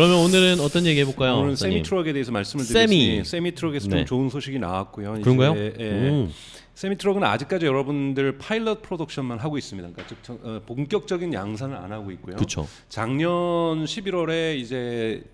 그러면 오늘은 어떤 얘기 해볼까요? 오늘? 세미 트럭에 대해서 말씀을. 드리겠습니다. 세미 트럭에서 네. 좀 좋은 소식이 나왔고요. 이제, 그런가요? 예, 음. 세미 트럭은 아직까지 여러분들 파일럿 프로덕션만 하고 있습니다. 그러니까 즉 정- 어, 본격적인 양산을 안 하고 있고요. 그렇죠. 작년 11월에 이제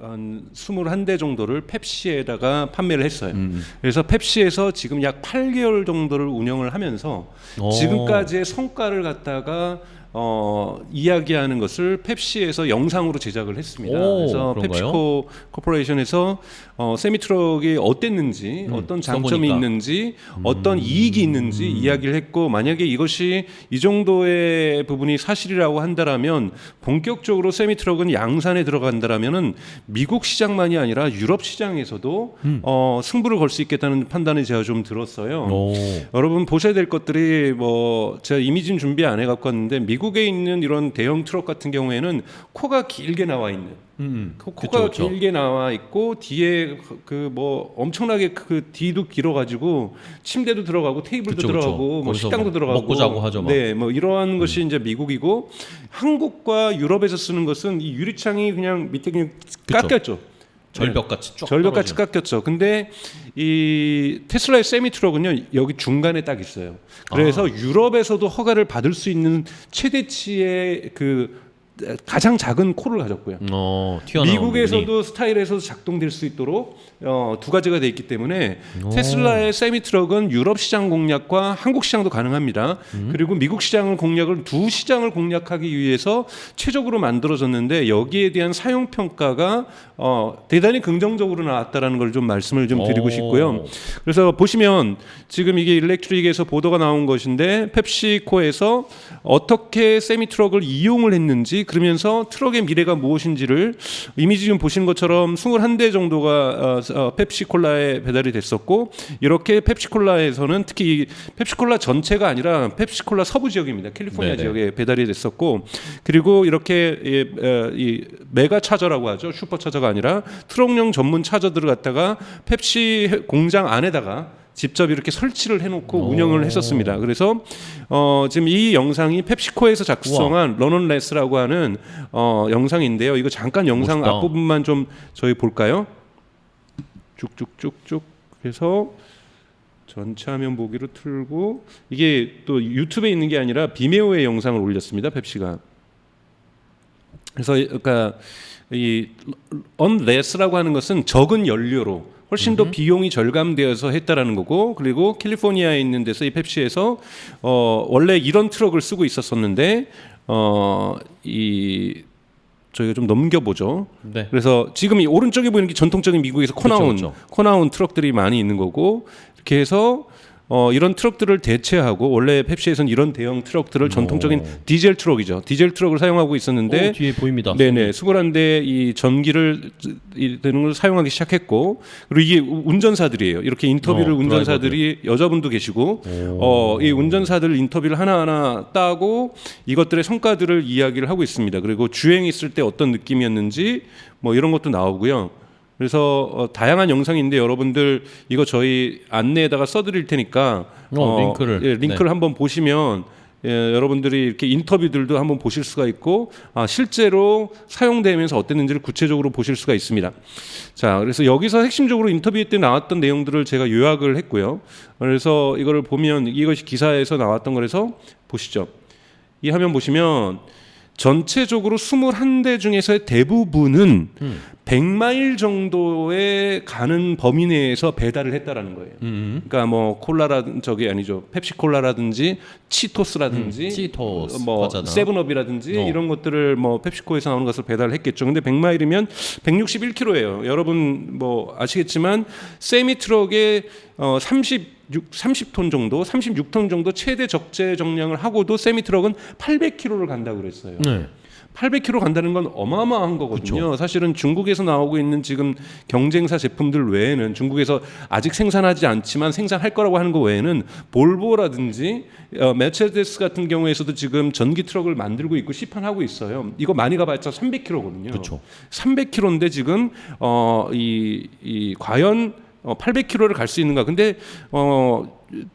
한 21대 정도를 펩시에다가 판매를 했어요. 음. 그래서 펩시에서 지금 약 8개월 정도를 운영을 하면서 오. 지금까지의 성과를 갖다가 어, 이야기하는 것을 펩시에서 영상으로 제작을 했습니다. 오, 그래서 그런가요? 펩시코 코퍼레이션에서 어, 세미트럭이 어땠는지, 음, 어떤 장점이 써보니까. 있는지, 어떤 이익이 있는지 이야기를 했고 만약에 이것이 이 정도의 부분이 사실이라고 한다라면 본격적으로 세미트럭은 양산에 들어간다라면은 미국 시장만이 아니라 유럽 시장에서도 어, 승부를 걸 수 있겠다는 판단이 제가 좀 들었어요. 오. 여러분 보셔야 될 것들이 뭐 제가 이미지는 준비 안 해갖고 왔는데 미국 에 있는 이런 대형 트럭 같은 경우에는 코가 길게 나와 있는 음. 코- 그쵸, 코가 그쵸. 길게 나와 있고 뒤에 그 뭐 엄청나게 그 뒤도 길어가지고 침대도 들어가고 테이블도 그쵸, 그쵸. 들어가고 뭐 거기서 식당도 뭐 들어가고 먹고 자고 하죠, 막. 네, 뭐 이러한 것이 이제 미국이고 한국과 유럽에서 쓰는 것은 이 유리창이 그냥 밑에 그냥 그쵸. 깎였죠. 절벽같이 쫙 절벽같이 떨어지는. 깎였죠. 근데 이 테슬라의 세미 트럭은요 여기 중간에 딱 있어요. 그래서 아. 유럽에서도 허가를 받을 수 있는 최대치의 그 가장 작은 코를 가졌고요. 어, 튀어나온 부분이. 미국에서도 스타일에서 작동될 수 있도록 어, 두 가지가 돼 있기 때문에 오. 테슬라의 세미 트럭은 유럽 시장 공략과 한국 시장도 가능합니다. 음. 그리고 미국 시장을 공략을 두 시장을 공략하기 위해서 최적으로 만들어졌는데 여기에 대한 사용 평가가 어, 대단히 긍정적으로 나왔다라는 걸 좀 말씀을 좀 드리고 오. 싶고요. 그래서 보시면 지금 이게 일렉트릭에서 보도가 나온 것인데 펩시코에서 어떻게 세미 트럭을 이용을 했는지 그러면서 트럭의 미래가 무엇인지를 이미지 좀 보시는 것처럼 21대 정도가 어, 어, 펩시콜라에 배달이 됐었고 이렇게 펩시콜라에서는 특히 이 펩시콜라 전체가 아니라 펩시콜라 서부 지역입니다. 캘리포니아 네네. 지역에 배달이 됐었고 그리고 이렇게 이, 어, 이 메가 차저라고 하죠. 슈퍼 차저가 아니라 트럭용 전문 차저들을 갖다가 펩시 공장 안에다가 직접 이렇게 설치를 해놓고 오. 운영을 했었습니다. 그래서 어, 지금 이 영상이 펩시코에서 작성한 런온 레스라고 하는 어, 영상인데요. 이거 잠깐 영상 멋있다. 앞부분만 좀 저희 볼까요? 쭉쭉쭉쭉 해서 전체 화면 보기로 틀고 이게 또 유튜브에 있는 게 아니라 비메오의 영상을 올렸습니다. 펩시가. 그래서 그러니까 이 unless라고 하는 것은 적은 연료로 훨씬 더 비용이 절감되어서 했다라는 거고 그리고 캘리포니아에 있는 데서 이 펩시에서 어 원래 이런 트럭을 쓰고 있었었는데 어이 저희가 좀 넘겨보죠. 네. 그래서 지금 이 오른쪽에 보이는 게 전통적인 미국에서 코나운 그쵸, 그쵸. 코나운 트럭들이 많이 있는 거고 이렇게 해서 어, 이런 트럭들을 대체하고 원래 펩시에서는 이런 대형 트럭들을 전통적인 디젤 트럭이죠. 디젤 트럭을 사용하고 있었는데 오, 뒤에 보입니다. 네네 스물한데 이 전기를 이 되는 걸 사용하기 시작했고 그리고 이게 우- 운전사들이에요. 이렇게 인터뷰를 어, 운전사들이 여자분도 계시고 어, 이 운전사들 인터뷰를 하나하나 따고 이것들의 성과들을 이야기를 하고 있습니다. 그리고 주행했을 때 어떤 느낌이었는지 뭐 이런 것도 나오고요. 그래서 어, 다양한 영상인데 여러분들 이거 저희 안내에다가 써드릴 테니까 어, 링크를. 예, 링크를 한번 보시면 예, 여러분들이 이렇게 인터뷰들도 한번 보실 수가 있고 아, 실제로 사용되면서 어땠는지를 구체적으로 보실 수가 있습니다. 자, 그래서 여기서 핵심적으로 인터뷰 때 나왔던 내용들을 제가 요약을 했고요. 그래서 이거를 보면 이것이 기사에서 나왔던 거라서 보시죠. 이 화면 보시면 전체적으로 21대 중에서의 대부분은 음. 100마일 정도에 가는 범위 내에서 배달을 했다라는 거예요. 음. 그러니까 뭐 콜라라든 저기 아니죠 펩시콜라라든지 치토스라든지 음, 치토스, 뭐 과자나. 세븐업이라든지 어. 이런 것들을 뭐 펩시코에서 나오는 것을 배달했겠죠. 근데 100마일이면 161km예요. 여러분 뭐 아시겠지만 세미 트럭에 어 36, 30톤 정도, 36톤 정도 최대 적재 정량을 하고도 세미 트럭은 800km를 간다고 그랬어요. 네. 800km 간다는 건 어마어마한 거거든요. 사실은 중국에서 나오고 있는 지금 경쟁사 제품들 외에는 중국에서 아직 생산하지 않지만 생산할 거라고 하는 거 외에는 볼보라든지 어, 메르세데스 같은 경우에서도 지금 전기 트럭을 만들고 있고 시판하고 있어요. 이거 많이 가봤자 300km거든요. 그쵸. 300km인데 지금 어, 이, 이 과연 어, 800km를 갈 수 있는가? 근데 어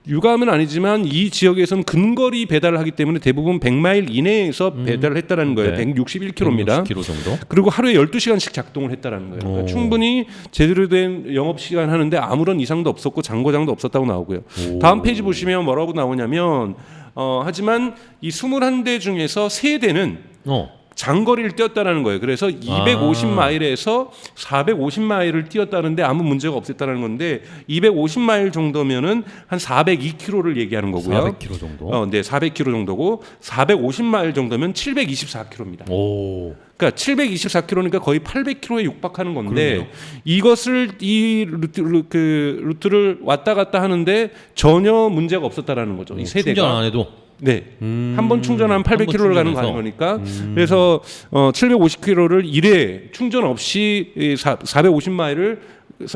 유감은 아니지만 이 지역에서는 근거리 배달을 하기 때문에 대부분 100마일 이내에서 배달을 했다라는 거예요. 네. 161km입니다. 160km 정도. 그리고 하루에 12시간씩 작동을 했다라는 거예요. 그러니까 오. 충분히 제대로 된 영업 시간 하는데 아무런 이상도 없었고 장고장도 없었다고 나오고요. 오. 다음 페이지 보시면 뭐라고 나오냐면 어 하지만 이 21대 중에서 3대는 어. 장거리를 뛰었다라는 거예요. 그래서 아. 250마일에서 450마일을 뛰었다는데 아무 문제가 없었다는 건데 250마일 정도면은 한 402km를 얘기하는 거고요. 400km 정도. 어, 네, 400km 정도고 450마일 정도면 724km입니다. 오. 그러니까 724km니까 거의 800km에 육박하는 건데 그러네요. 이것을 이 루트, 루- 그 루트를 왔다 갔다 하는데 전혀 문제가 없었다라는 거죠. 이 충전 세대가. 안 해도. 네. 음. 한번 충전하면 한번 800km를 가는. 거니까 그래서 어 750km를 1회 충전 없이 450마일을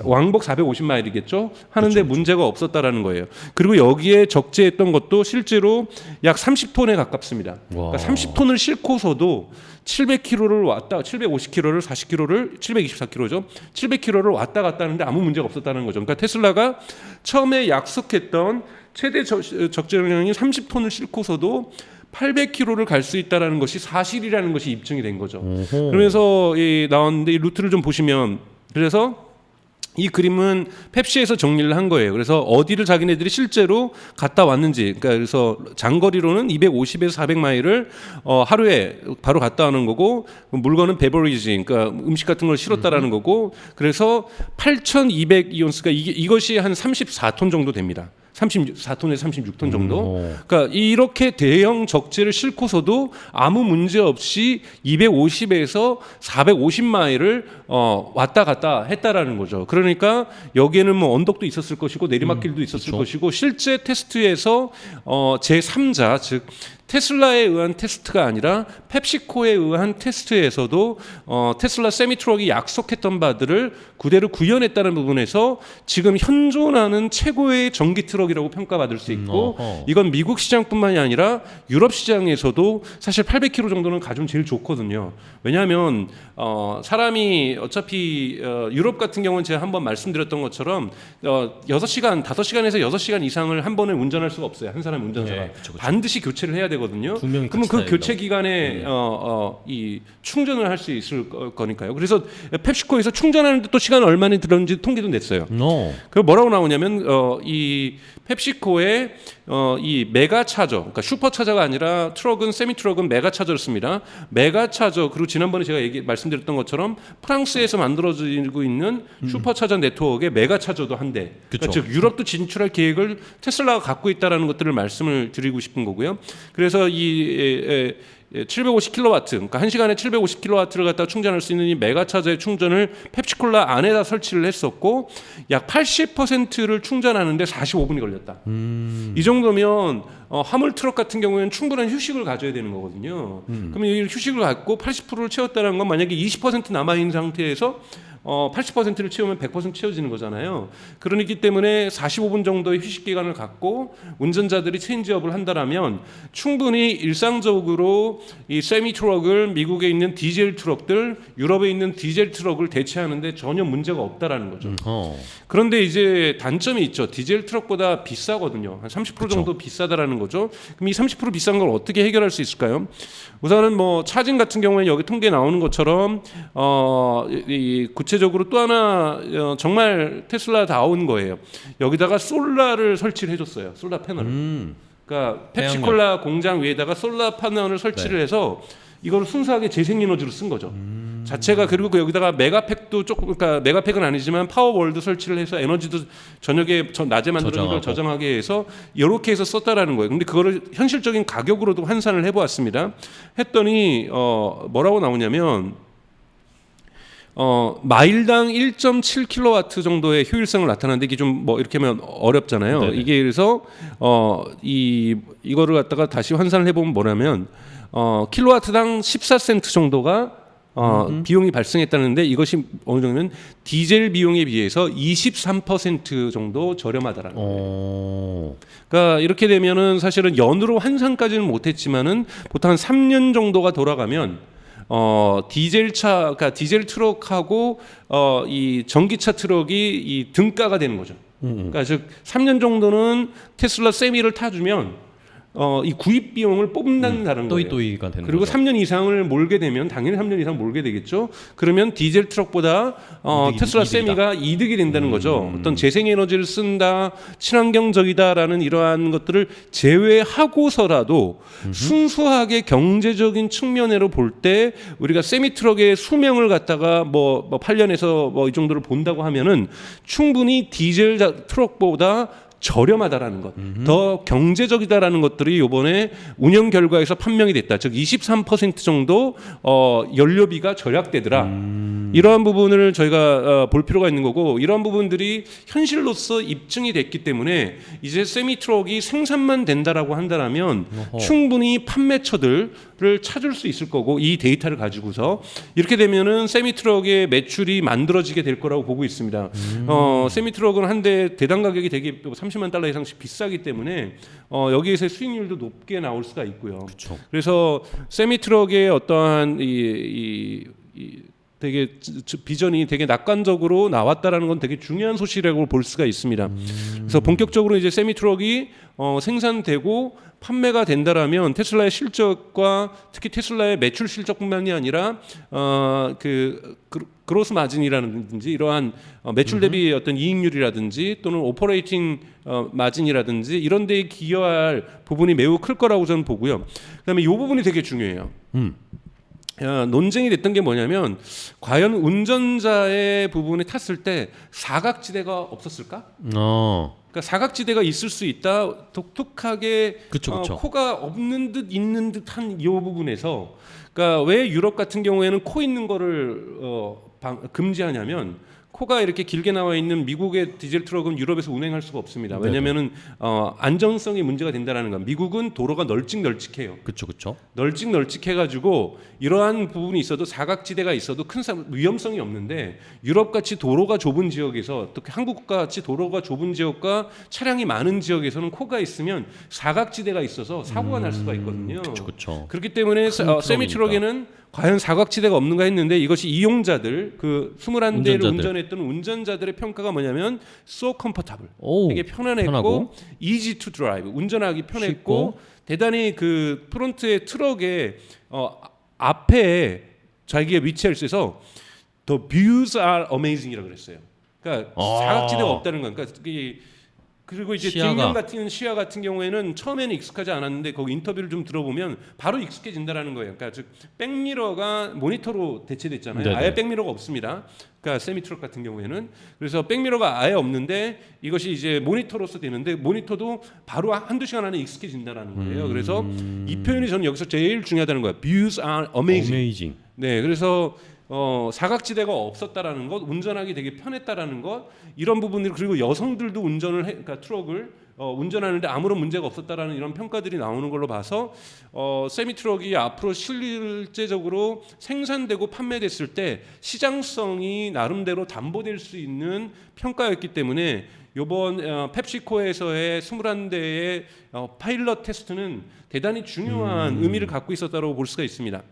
왕복 450마일이겠죠. 하는데 문제가 없었다라는 거예요. 그리고 여기에 적재했던 것도 실제로 약 30톤에 가깝습니다. 와. 그러니까 30톤을 싣고서도 700km를 왔다 750km를 40km를 724km죠. 700km를 왔다 갔다 하는데 아무 문제가 없었다는 거죠. 그러니까 테슬라가 처음에 약속했던 최대 적- 적재량이 30톤을 싣고서도 800km를 갈 수 있다라는 것이 사실이라는 것이 입증이 된 거죠. 그러면서 이 나왔는데 이 루트를 좀 보시면 그래서 이 그림은 펩시에서 정리를 한 거예요. 그래서 어디를 자기네들이 실제로 갔다 왔는지, 그러니까 그래서 장거리로는 250에서 400마일을 어, 하루에 바로 갔다 오는 거고 물건은 베버리지, 그러니까 음식 같은 걸 실었다라는 거고 그래서 8,200 이온스가 이게 이것이 한 34톤 정도 됩니다. 34톤에서 36톤 정도. 오. 그러니까 이렇게 대형 적재를 싣고서도 아무 문제 없이 250에서 450마일을 어, 왔다 갔다 했다라는 거죠. 그러니까 여기에는 뭐 언덕도 있었을 것이고 내리막길도 있었을 그쵸. 것이고 실제 테스트에서 어, 제 3자 즉 테슬라에 의한 테스트가 아니라 펩시코에 의한 테스트에서도 어, 테슬라 세미트럭이 약속했던 바들을 그대로 구현했다는 부분에서 지금 현존하는 최고의 전기 트럭이라고 평가받을 수 있고 어허. 이건 미국 시장뿐만이 아니라 유럽 시장에서도 사실 800km 정도는 가좀 제일 좋거든요. 왜냐하면 어, 사람이 어차피 어, 유럽 같은 경우는 제가 한번 말씀드렸던 것처럼 어, 6시간, 5시간에서 6시간 이상을 한 번에 운전할 수가 없어요. 한 사람 운전자가 네. 반드시 교체를 해야 되거든요. 그러면 그 교체. 기간에 어, 어, 이 충전을 할 수 있을 거- 거니까요. 그래서 펩시코에서 충전하는데 또 시간 얼마나 들었는지 통계도 냈어요. 어. 그 뭐라고 나오냐면 어, 이 펩시코의 어, 이 메가 차저, 그러니까 슈퍼 차저가 아니라 트럭은 세미 트럭은 메가 차저였습니다. 메가 차저 그리고 지난번에 제가 얘기 말씀드렸던 것처럼 프랑스에서 만들어지고 있는 슈퍼 차저 네트워크의 메가 차저도 한대. 그러니까. 즉 유럽도 진출할 계획을 테슬라가 갖고 있다라는 것들을 말씀을 드리고 싶은 거고요. 그래서 이 에, 에, 750kW, 그러니까 한 시간에 750kW를 갖다 충전할 수 있는 이 메가차저의 충전을 펩시콜라 안에다 설치를 했었고 약 80%를 충전하는데 45분이 걸렸다. 이 정도면 어, 화물 트럭 같은 경우에는 충분한 휴식을 가져야 되는 거거든요. 그러면 이 휴식을 갖고 80%를 채웠다는 건 만약에 20% 남아 있는 상태에서 어, 80%를 채우면 100% 채워지는 거잖아요. 그러기 때문에 45분 정도의 휴식 기간을 갖고 운전자들이 체인지업을 한다라면 충분히 일상적으로 이 세미 트럭을 미국에 있는 디젤 트럭들, 유럽에 있는 디젤 트럭을 대체하는데 전혀 문제가 없다라는 거죠. 어. 그런데 이제 단점이 있죠. 디젤 트럭보다 비싸거든요. 한 30% 정도 비싸다라는 거죠. 그럼 이 30% 비싼 걸 어떻게 해결할 수 있을까요? 우선은 뭐 차징 같은 경우에 여기 통계 나오는 것처럼 어, 이, 이 구체적으로 또 하나 어, 정말 테슬라 다운 거예요. 여기다가 솔라를 설치를 해줬어요. 솔라 패널을. 음. 그러니까. 펩시콜라 공장 위에다가 솔라 패널을 설치를 해서 이걸 순수하게 재생에너지로 쓴 거죠. 자체가 그리고 그 여기다가 메가팩도 조금 그러니까 메가팩은 아니지만 파워월드 설치를 해서 에너지도 저녁에 저 낮에 저장하고. 걸 저장하게 해서 이렇게 해서 썼다라는 거예요. 근데 그거를 현실적인 가격으로도 환산을 해보았습니다. 했더니 어 뭐라고 나오냐면 어 마일당 1.7kW 정도의 효율성을 나타내는데 이게 좀 뭐 이렇게 하면 어렵잖아요. 네네. 이게 그래서 어 이 이거를 갖다가 다시 환산을 해보면 뭐냐면 어 킬로와트당 14센트 정도가 어 비용이 발생했다는데 이것이 어느 정도면 디젤 비용에 비해서 23% 정도 저렴하다라는 거예요. 어. 그러니까 이렇게 되면은 사실은 연으로 환산까지는 못했지만은 보통 한 3년 정도가 돌아가면 어 디젤차 그러니까 디젤 트럭하고 어 이 전기차 트럭이 이 등가가 되는 거죠. 그러니까 즉 3년 정도는 테슬라 세미를 타주면 어 이 구입 비용을 뽑는다는 거예요. 또이또이가 되는 그리고 거죠. 3년 이상을 몰게 되면 당연히 3년 이상 몰게 되겠죠. 그러면 디젤 트럭보다 어, 이득이- 테슬라 이득이다. 음. 세미가 이득이 된다는 거죠. 어떤 재생에너지를 쓴다, 친환경적이다라는 이러한 것들을 제외하고서라도 순수하게 경제적인 측면으로 볼 때 우리가 세미 트럭의 수명을 갖다가 뭐, 뭐 8년에서 뭐 이 정도를 본다고 하면은 충분히 디젤 자- 트럭보다 저렴하다라는 것, 더 경제적이다라는 것들이 이번에 운영 결과에서 판명이 됐다. 즉 23% 정도 어, 연료비가 절약되더라. 이러한 부분을 저희가 어, 볼 필요가 있는 거고 이러한 부분들이 현실로서 입증이 됐기 때문에 이제 세미 트럭이 생산만 된다라고 한다라면 어허. 충분히 판매처들 을 찾을 수 있을 거고 이 데이터를 가지고서 이렇게 되면은 세미 트럭의 매출이 만들어지게 될 거라고 보고 있습니다. 어, 세미 트럭은 한 대 대당 가격이 되게 30만 달러 이상씩 비싸기 때문에 어, 여기에서 수익률도 높게 나올 수가 있고요. 그렇죠. 그래서 세미 트럭의 어떠한 이, 이, 이 되게 비전이 되게 낙관적으로 나왔다라는 건 되게 중요한 소식이라고 볼 수가 있습니다. 그래서 본격적으로 이제 세미 트럭이 어, 생산되고 판매가 된다라면 테슬라의 실적과 특히 테슬라의 매출 실적뿐만이 아니라 어그 그로스 마진이라든지 이러한 어, 매출 대비 어떤 이익률이라든지 또는 오퍼레이팅 어, 마진이라든지 이런 데에 기여할 부분이 매우 클 거라고 저는 보고요. 그다음에 이 부분이 되게 중요해요. 음. 어, 논쟁이 됐던 게 뭐냐면 과연 운전자의 부분에 탔을 때 사각지대가 없었을까? 어. 그러니까 사각지대가 있을 수 있다. 독특하게 그쵸, 그쵸. 어, 코가 없는 듯 있는 듯한 이 부분에서 그러니까 왜 유럽 같은 경우에는 코 있는 거를 어, 방- 금지하냐면 코가 이렇게 길게 나와 있는 미국의 디젤 트럭은 유럽에서 운행할 수가 없습니다. 왜냐하면은 어, 안정성이 문제가 된다라는 거. 미국은 도로가 널찍널찍해요. 그렇죠, 그렇죠. 널찍널찍해가지고 이러한 부분이 있어도 사각지대가 있어도 큰 사- 위험성이 없는데 유럽 같이 도로가 좁은 지역에서 또 한국 같이 도로가 좁은 지역과 차량이 많은 지역에서는 코가 있으면 사각지대가 있어서 사고가 날 수가 있거든요. 그렇죠, 그렇죠. 그렇기 때문에 큰 어, 세미. 트럭에는 과연 사각지대가 없는가 했는데 이것이 이용자들 그 21대를 운전자들. 운전했던 운전자들의 평가가 뭐냐면 so comfortable 오. 되게 편안했고 편하고. easy to drive 운전하기 편했고 쉽고. 대단히 그 프론트의 트럭의 어, 앞에 자기의 위치를 써서 the views are amazing이라고 그랬어요. 그러니까 아. 사각지대가 없다는 건 그러니까 이 그리고 이제 시야가. 뒷면 같은 시야 같은 경우에는 처음에는 익숙하지 않았는데 거기 인터뷰를 좀 들어보면 바로 익숙해진다라는 거예요. 그러니까 즉 백미러가 모니터로 대체됐잖아요. 네네. 아예 백미러가 없습니다. 그러니까 세미 트럭 같은 경우에는 그래서 백미러가 아예 없는데 이것이 이제 모니터로서 되는데 모니터도 바로 한두 시간 안에 익숙해진다라는 거예요. 그래서 이 표현이 저는 여기서 제일 중요하다는 거예요. Views are amazing. 어메이징. 네, 그래서 어, 사각지대가 없었다라는 것, 운전하기 되게 편했다라는 것, 이런 부분들 그리고 여성들도 운전을 해, 그러니까 트럭을 어, 운전하는데 아무런 문제가 없었다라는 이런 평가들이 나오는 걸로 봐서 어, 세미 트럭이 앞으로 실질적으로 생산되고 판매됐을 때 시장성이 나름대로 담보될 수 있는 평가였기 때문에 요번 어, 펩시코에서의 21대의 어, 파일럿 테스트는 대단히 중요한 음. 의미를 갖고 있었다고 볼 수가 있습니다.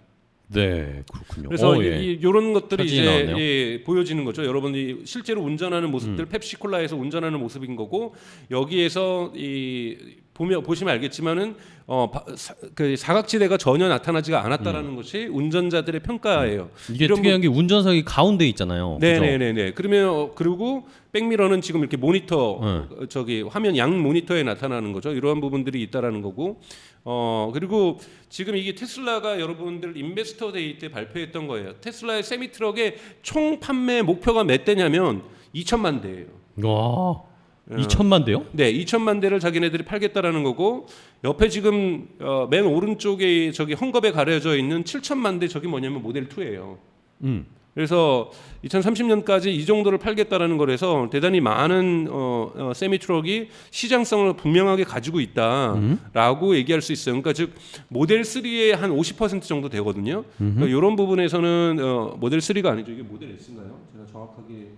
네, 그렇군요. 그래서 어, 예. 이, 이런 것들이 이제. 예, 보여지는 거죠. 여러분이 실제로 운전하는 음. 모습들 펩시콜라에서 운전하는 모습인 거고 여기에서 이 보면 보시면 알겠지만은 어, 바, 사, 그 사각지대가 전혀 나타나지가 않았다라는 것이 운전자들의 평가예요. 음. 이게 특이한 게 운전석이 가운데 있잖아요. 네네네네. 그러면 어, 그리고 백미러는 지금 이렇게 모니터 네. 어, 저기 화면 양 모니터에 나타나는 거죠. 이러한 부분들이 있다라는 거고. 어 그리고 지금 이게 테슬라가 여러분들 인베스터 데이 때 발표했던 거예요. 테슬라의 세미 트럭의 총 판매 목표가 몇 대냐면 2천만 대예요. 와, 2천만 대요? 네, 2천만 대를 자기네들이 팔겠다라는 거고 옆에 지금 어, 맨 오른쪽에 저기 헝겊에 가려져 있는 7천만 대 저기 뭐냐면 모델 2예요. 음. 그래서 2030년까지 이 정도를 팔겠다라는 거라서 대단히 많은 어, 어, 세미 트럭이 시장성을 분명하게 가지고 있다라고 얘기할 수 있어요. 그러니까 즉 모델 3의 한 50% 정도 되거든요. 그러니까 이런 부분에서는 어, 모델 3가 아니죠. 이게 모델 S인가요? 제가 정확하게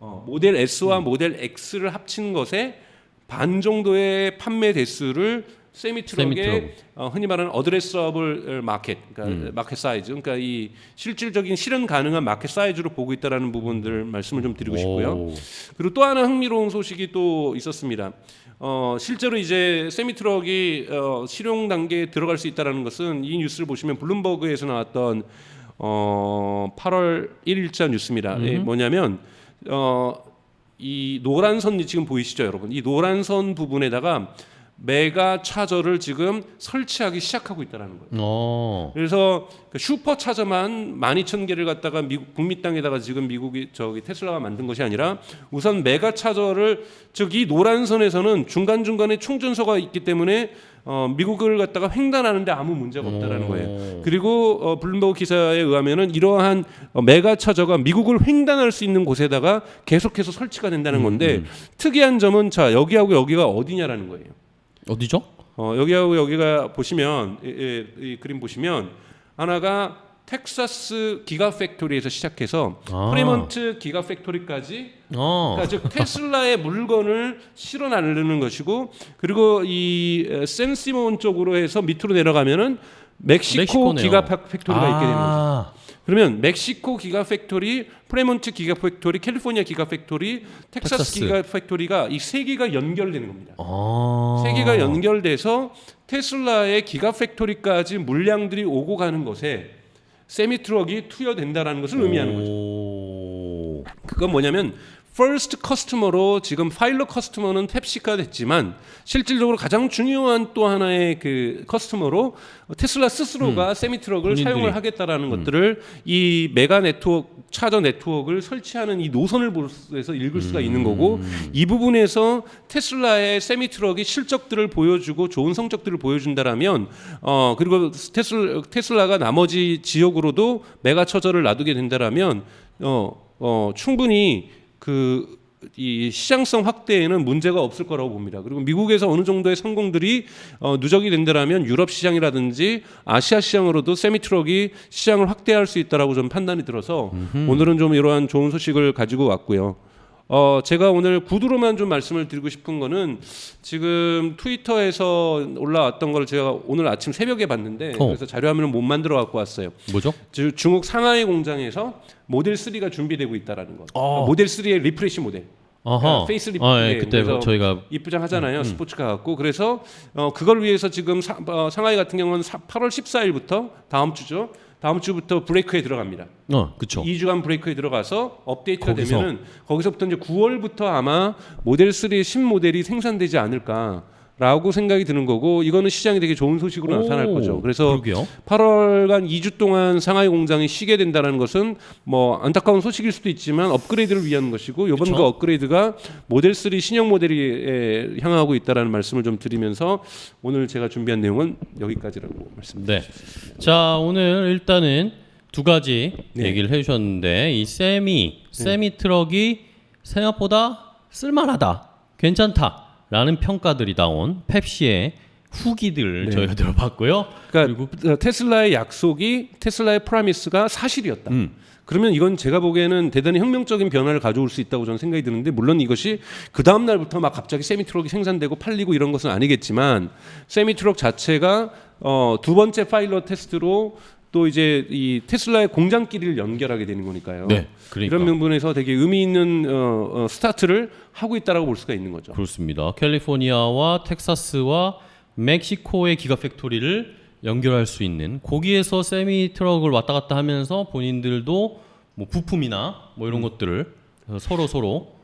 어, 모델 S와 모델 X를 합친 것에 반 정도의 판매 대수를 세미 트럭의. 어, 흔히 말하는 어드레서블 마켓, 그러니까 마켓 사이즈, 그러니까 이 실질적인 실현 가능한 마켓 사이즈로 보고 있다라는 부분들 말씀을 좀 드리고 싶고요. 오. 그리고 또 하나 흥미로운 소식이 또 있었습니다. 어, 실제로 이제 세미 트럭이 어, 실용 단계에 들어갈 수 있다라는 것은 이 뉴스를 보시면 블룸버그에서 나왔던 어, 8월 1일자 뉴스입니다. 예, 뭐냐면 어, 이 노란 선 지금 보이시죠, 여러분? 이 노란 선 부분에다가 메가 차저를 지금 설치하기 시작하고 있다라는 거예요. 어. 그래서 그 슈퍼 차저만 12,000개를 갖다가 미국 북미 땅에다가 지금 미국이 저기 테슬라가 만든 것이 아니라 우선 메가 차저를 즉 이 노란 선에서는 중간 중간에 충전소가 있기 때문에 어, 미국을 갖다가 횡단하는데 아무 문제가 없다라는 거예요. 그리고 어, 블룸버그 기사에 의하면은 이러한 어, 메가 차저가 미국을 횡단할 수 있는 곳에다가 계속해서 설치가 된다는 건데 특이한 점은 자 여기하고 여기가 어디냐라는 거예요. 어디죠? 어, 여기하고 여기가 보시면 이, 이, 이 그림 보시면 하나가 텍사스 기가 팩토리에서 시작해서 아. 프리먼트 기가 팩토리까지 어. 그러니까 즉 테슬라의 물건을 실어 나르는 것이고 그리고 이 에, 샌시몬 쪽으로 해서 밑으로 내려가면은 멕시코 멕시코네요. 기가 팩- 팩토리가 있게 되는 거죠. 아. 그러면 멕시코 기가 팩토리, 프레몬트 기가 팩토리, 캘리포니아 기가 팩토리, 텍사스, 텍사스. 기가 팩토리가 이 세 개가 연결되는 겁니다. 아. 세 개가 연결돼서 테슬라의 기가 팩토리까지 물량들이 오고 가는 것에 세미 트럭이 투여된다라는 것을 의미하는 거죠. 오. 그건 뭐냐면 first customer로 지금 파일럿 커스터머는 펩시가 됐지만 실질적으로 가장 중요한 또 하나의 그 커스터머로 테슬라 스스로가 세미 트럭을 음. 본인들이. 음. 사용을 하겠다라는 것들을 이 메가 네트워크 차저 네트워크를 설치하는 이 노선을 보면서 읽을 수가 있는 거고 음. 이 부분에서 테슬라의 세미 트럭이 실적들을 보여주고 좋은 성적들을 보여준다라면 어 그리고 테슬 테슬라가 나머지 지역으로도 메가 처저를 놔두게 된다라면 어, 어 충분히 그 이 시장성 확대에는 문제가 없을 거라고 봅니다. 그리고 미국에서 어느 정도의 성공들이 어, 누적이 된다라면 유럽 시장이라든지 아시아 시장으로도 세미 트럭이 시장을 확대할 수 있다라고 좀 판단이 들어서 오늘은 좀 이러한 좋은 소식을 가지고 왔고요. 어, 제가 오늘 구두로만 좀 말씀을 드리고 싶은 거는 지금 트위터에서 올라왔던 걸 제가 오늘 아침 새벽에 봤는데 어. 그래서 자료화면을 못 만들어 갖고 왔어요. 뭐죠? 즉 중국 상하이 공장에서 모델 3가 준비되고 있다라는 거. 어. 모델 3의 리프레시 모델. 아하. 페이스리프트. 아, 예, 그때 저희가 이쁘장 하잖아요. 스포츠카 갖고. 그래서 어, 그걸 위해서 지금 사, 어, 상하이 같은 경우는 사, 8월 14일부터 다음 주죠. 다음 주부터 브레이크에 들어갑니다. 어, 그쵸 2주간 브레이크에 들어가서 업데이트가 거기서. 되면은 거기서부터 이제 9월부터 아마 모델 3의 신 모델이 생산되지 않을까 라고 생각이 드는 거고 이거는 시장이 되게 좋은 소식으로 오, 나타날 거죠. 그래서 그러게요. 8월간 2주 동안 상하이 공장이 쉬게 된다는 것은 뭐 안타까운 소식일 수도 있지만 업그레이드를 위한 것이고 이번. 그 업그레이드가 모델 3 신형 모델이 에, 향하고 있다라는 말씀을 좀 드리면서 오늘 제가 준비한 내용은 여기까지라고 말씀드립니다. 네. 자, 오늘 일단은 두 가지 네. 얘기를 해 주셨는데 이 세미 세미 트럭이 생각보다 쓸만하다. 괜찮다 라는 평가들이 나온 펩시의 후기들 네. 저희가 들어봤고요. 그러니까 어, 테슬라의 약속이 테슬라의 프라미스가 사실이었다. 음. 그러면 이건 제가 보기에는 대단히 혁명적인 변화를 가져올 수 있다고 저는 생각이 드는데 물론 이것이 그 다음 날부터 막 갑자기 세미 트럭이 생산되고 팔리고 이런 것은 아니겠지만 세미 트럭 자체가 어, 두 번째 파일럿 테스트로 또 이제 이 테슬라의 공장끼리를 연결하게 되는 거니까요. 네. 그러니까 이런 부분에서 되게 의미 있는 어, 어, 스타트를 하고 있다라고 볼 수가 있는 거죠. 그렇습니다. 캘리포니아와 텍사스와 멕시코의 기가 팩토리를 연결할 수 있는 거기에서 세미 트럭을 왔다 갔다 하면서 본인들도 뭐 부품이나 뭐 이런 것들을 서로 서로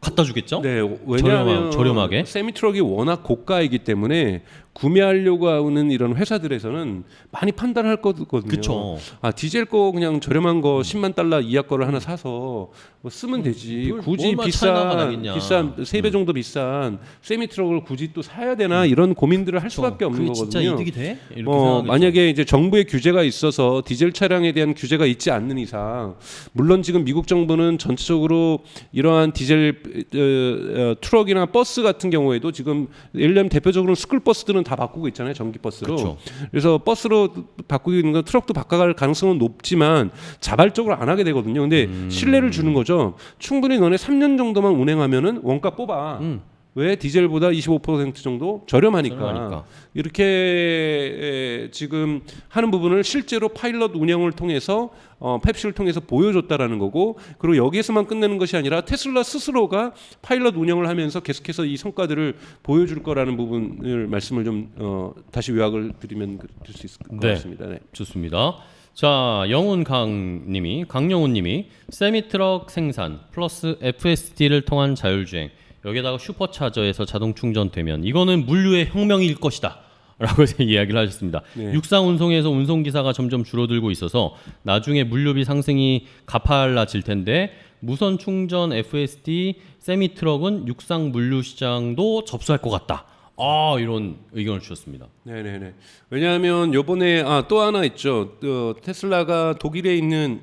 갖다 주겠죠? 네, 왜냐하면 저렴하- 저렴하게? 세미 트럭이 워낙 고가이기 때문에 구매하려고 하는 이런 회사들에서는 많이 판단할 거거든요. 그쵸. 아 디젤 거 그냥 저렴한 거 10만 달러 이하 거를 하나 사서 뭐 쓰면 되지. 뭘- 굳이 차이나가 비싼 나겠냐. 음. 비싼 세 배 정도 비싼 세미 트럭을 굳이 또 사야 되나 이런 고민들을 할 수밖에 없는 그게 거거든요. 진짜 이득이 돼? 이렇게 어, 생각하겠죠. 만약에 이제 정부의 규제가 있어서 디젤 차량에 대한 규제가 있지 않는 이상 물론 지금 미국 정부는 전체적으로 이러한 디젤 어, 어, 트럭이나 버스 같은 경우에도 지금 예를 들면 대표적으로 스쿨 버스들은 다 바꾸고 있잖아요 전기 버스로 그렇죠. 그래서 버스로 바꾸고 있는 건 트럭도 바꿔갈 가능성은 높지만 자발적으로 안 하게 되거든요 근데 음. 신뢰를 주는 거죠 충분히 너네 3년 정도만 운행하면은 원가 뽑아 음. 왜 디젤보다 25% 정도 저렴하니까, 저렴하니까. 이렇게 에, 지금 하는 부분을 실제로 파일럿 운영을 통해서 어, 펩시를 통해서 보여줬다라는 거고 그리고 여기에서만 끝내는 것이 아니라 테슬라 스스로가 파일럿 운영을 하면서 계속해서 이 성과들을 보여줄 거라는 부분을 말씀을 좀 어, 다시 요약을 드리면 될 수 있을 것 네. 같습니다. 네. 좋습니다. 자, 영훈 강님이 강영훈님이 세미트럭 생산 플러스 FSD를 통한 자율주행 여기에다가 슈퍼차저에서 자동 충전되면 이거는 물류의 혁명일 것이다. 라고 이야기를 하셨습니다. 네. 육상 운송에서 운송 기사가 점점 줄어들고 있어서 나중에 물류비 상승이 가팔라질 텐데 무선 충전 FSD 세미 트럭은 육상 물류 시장도 접수할 것 같다. 아 이런 의견을 주셨습니다. 네네네. 왜냐하면 요번에 아 또 하나 있죠. 또 테슬라가 독일에 있는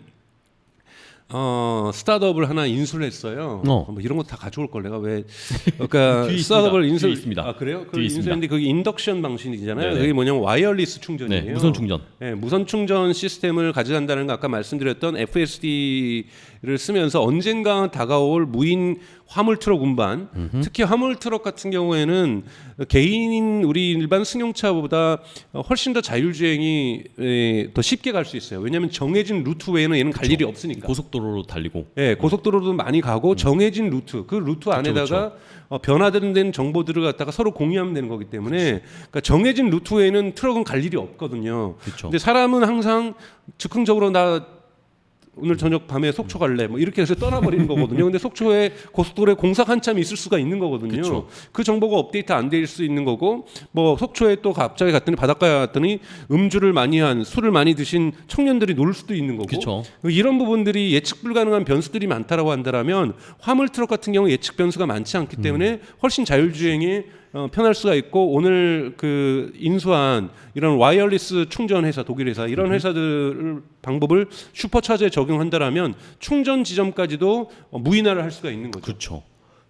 어 스타트업을 하나 인수를 했어요. 어. 뭐 이런 거 다 가져올 걸 내가 왜 그러니까 뒤에 스타트업을 있습니다. 인수 뒤에 있습니다. 아 그래요? 그 뒤에 있습니다. 인수했는데 그게 인덕션 방식이잖아요. 네네. 그게 뭐냐면 와이어리스 충전이에요. 네, 무선 충전. 네, 무선 충전 시스템을 가져간다는 거 아까 말씀드렸던 FSD를 쓰면서 언젠가 다가올 무인 화물 트럭 운반, 특히 화물 트럭 같은 경우에는 개인인 우리 일반 승용차보다 훨씬 더 자율주행이 에, 더 쉽게 갈 수 있어요. 왜냐하면 정해진 루트 외에는 얘는 갈 일이 없으니까. 고속도로 로 달리고 예, 고속도로도 많이 가고 정해진 루트, 그 루트 안에다가 어, 변화된 정보들을 갖다가 서로 공유하면 되는 거기 때문에 그러니까 정해진 루트 외에는 트럭은 갈 일이 없거든요. 그렇죠. 근데 사람은 항상 즉흥적으로 나 오늘 저녁 밤에 속초 갈래 뭐 이렇게 해서 떠나버리는 거거든요. 근데 속초에 고속도로에 공사 한참 있을 수가 있는 거거든요. 그쵸. 그 정보가 업데이트 안 될 수 있는 거고 뭐 속초에 또 갑자기 갔더니 바닷가에 갔더니 음주를 많이 한 술을 많이 드신 청년들이 놀 수도 있는 거고 그렇죠. 이런 부분들이 예측 불가능한 변수들이 많다라고 한다면 화물 트럭 같은 경우 예측 변수가 많지 않기 때문에 훨씬 자율주행이 어, 편할 수가 있고 오늘 그 인수한 이런 와이어리스 충전 회사 독일 회사 이런 회사들 방법을 슈퍼차저에 적용한다라면 충전 지점까지도 어, 무인화를 할 수가 있는 거죠. 그렇죠.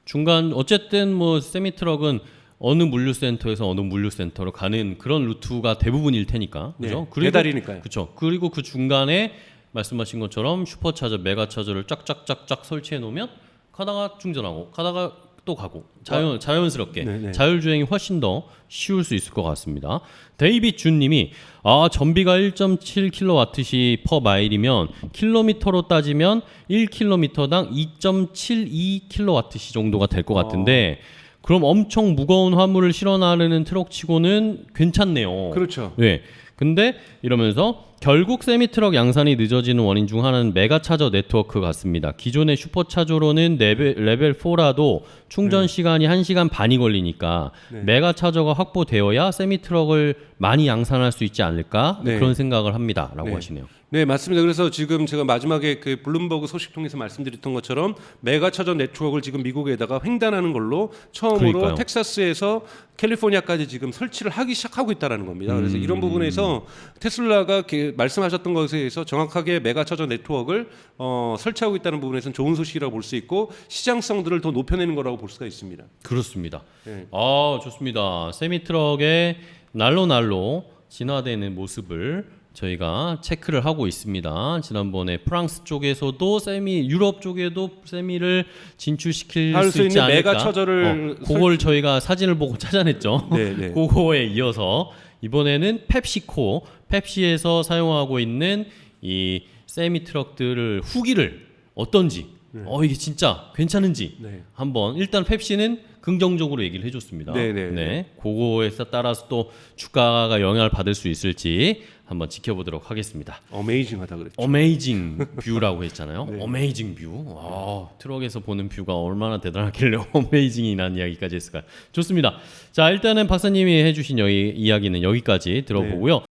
중간 어쨌든 뭐 세미 트럭은 어느 물류센터에서 어느 물류센터로 가는 그런 루트가 대부분일 테니까 그죠? 네, 배달이니까요. 그렇죠. 그리고 그 중간에 말씀하신 것처럼 슈퍼차저, 메가차저를 쫙쫙쫙쫙 설치해 놓으면 가다가 충전하고 가다가 또 가고 자연 자연스럽게 네, 네. 자율주행이 훨씬 더 쉬울 수 있을 것 같습니다. 데이빗 준님이 아 전비가 1.7kWh 퍼 마일이면 킬로미터로 따지면 1km당 2.72kWh 정도가 될 것 같은데 그럼 엄청 무거운 화물을 실어 나르는 트럭치고는 괜찮네요. 그렇죠. 네. 근데 이러면서 결국 세미트럭 양산이 늦어지는 원인 중 하나는 메가차저 네트워크 같습니다. 기존의 슈퍼차저로는 레벨, 레벨 4라도 충전 시간이 1시간 반이 걸리니까 네. 메가차저가 확보되어야 세미트럭을 많이 양산할 수 있지 않을까 네. 그런 생각을 합니다 라고 네. 하시네요. 네, 맞습니다. 그래서 지금 제가 마지막에 그 블룸버그 소식 통해서 말씀드렸던 것처럼 메가차전 네트워크를 지금 미국에다가 횡단하는 걸로 처음으로 그러니까요. 텍사스에서 캘리포니아까지 지금 설치를 하기 시작하고 있다라는 겁니다. 그래서 이런 음. 부분에서 테슬라가 말씀하셨던 것에 대해서 정확하게 메가차전 네트워크를 어, 설치하고 있다는 부분에서는 좋은 소식이라고 볼 수 있고 시장성들을 더 높여내는 거라고 볼 수가 있습니다. 그렇습니다. 네. 아 좋습니다. 세미 트럭의 날로 날로 진화되는 모습을 저희가 체크를 하고 있습니다. 지난번에 프랑스 쪽에서도 세미, 유럽 쪽에도 세미를 진출시킬 할수 수 있지 않을까? 메가처저를 어, 그걸 저희가 사진을 보고 찾아냈죠. 네, 네. 그거에 이어서 이번에는 펩시코, 펩시에서 사용하고 있는 이 세미 트럭들을 후기를 어떤지, 어 이게 진짜 괜찮은지 네. 한번 일단 펩시는 긍정적으로 얘기를 해줬습니다. 네, 네, 네. 그거에 따라서 또 주가가 영향을 받을 수 있을지 한번 지켜보도록 하겠습니다. 어메이징하다 그랬죠. 어메이징 뷰라고 했잖아요. 네. 어메이징 뷰. 아, 트럭에서 보는 뷰가 얼마나 대단하길래 어메이징이라는 이야기까지 했을까요? 좋습니다. 자, 일단은 박사님이 해주신 여기 이야기는 여기까지 들어보고요.